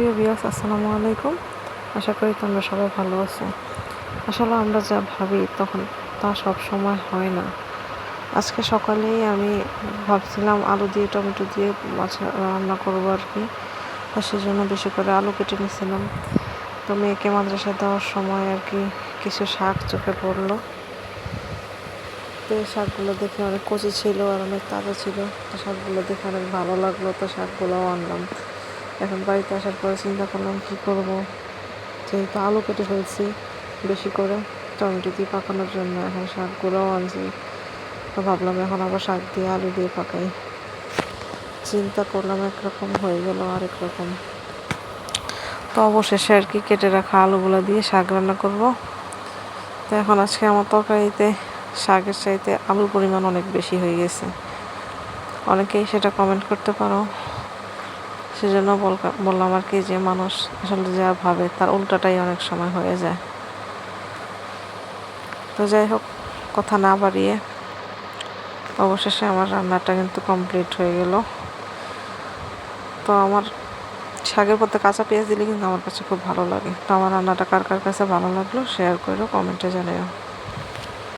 প্রিয় বিয়াস আসসালামু আলাইকুম। আশা করি তোমরা সবাই ভালো আছো। আসলে আমরা যা ভাবি তখন তা সব সময় হয় না। আজকে সকালেই আমি ভাবছিলাম আলু দিয়ে, টমেটো দিয়ে মাছ রান্না করব আর কি। তো সেজন্য বেশি করে আলু কেটে নিয়েছিলাম। তো মেয়েকে মাদ্রাসায় দেওয়ার সময় আর কি কিছু শাক চোখে পড়ল। তো এই শাকগুলো দেখে অনেক কচি ছিল আর অনেক তাজা ছিল। তো শাকগুলো দেখে অনেক ভালো লাগল। তো শাকগুলোও আনলাম। এখন বাড়িতে আসার পরে চিন্তা করলাম, কী করব? যেহেতু আলু কেটে ফেলছি বেশি করে, টমেটো দিয়ে পাকানোর জন্য এখন শাকগুলোও আনছি। তো ভাবলাম এখন আবার শাক দিয়ে আলু দিয়ে পাকাই। চিন্তা করলাম একরকম হয়ে গেল আরেক রকম। তো অবশেষে আর কি কেটে রাখা আলুগুলো দিয়ে শাক রান্না করব। তো এখন আজকে আমার তরকারিতে শাকের চাইতে আলুর পরিমাণ অনেক বেশি হয়ে গেছে। অনেকেই সেটা কমেন্ট করতে পারো। সেজন্য বললাম আর কি যে মানুষ আসলে যা ভাবে তার উল্টাটাই অনেক সময় হয়ে যায়। তো যাই হোক, কথা না বাড়িয়ে অবশেষে আমার রান্নাটা কিন্তু কমপ্লিট হয়ে গেল। তো আমার শাকের পথে কাঁচা পেঁয়াজ দিলে কিন্তু আমার কাছে খুব ভালো লাগে। তো আমার রান্নাটা কার কার কাছে ভালো লাগল শেয়ার করো কমেন্টে জানাও।